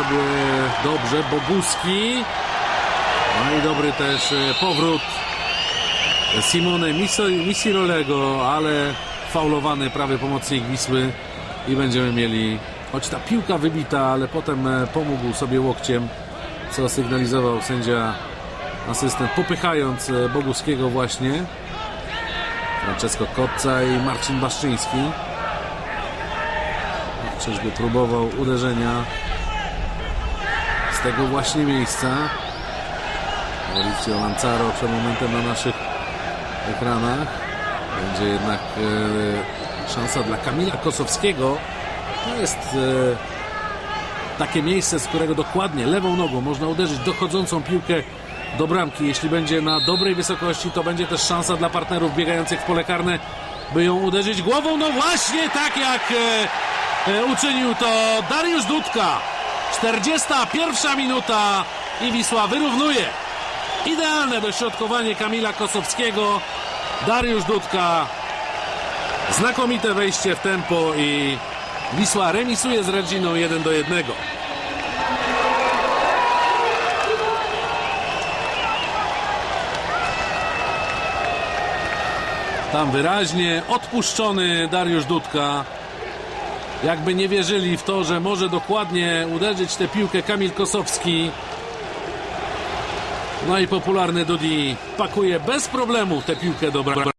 sobie dobrze. Boguski. No i dobry też e, powrót Simone Misirolego, ale faulowany prawy pomocnik Wisły i będziemy mieli, choć ta piłka wybita, ale potem e, pomógł sobie łokciem, co sygnalizował sędzia asystent, popychając e, Boguskiego właśnie. Francesco Kotca i Marcin Baszczyński. Czyżby próbował uderzenia z tego właśnie miejsca. Mauricio Lanzaro przed momentem na naszych ekranach. Będzie jednak e, szansa dla Kamila Kosowskiego. To jest e, takie miejsce, z którego dokładnie lewą nogą można uderzyć dochodzącą piłkę do bramki. Jeśli będzie na dobrej wysokości, to będzie też szansa dla partnerów biegających w pole karne, by ją uderzyć głową. No właśnie tak jak e, e, uczynił to Dariusz Dudka. 41 minuta i Wisła wyrównuje. Idealne dośrodkowanie Kamila Kosowskiego. Dariusz Dudka. Znakomite wejście w tempo i Wisła remisuje z Reginą 1 do 1. Tam wyraźnie odpuszczony Dariusz Dudka. Jakby nie wierzyli w to, że może dokładnie uderzyć tę piłkę Kamil Kosowski. No i popularny Dudi pakuje bez problemu tę piłkę do.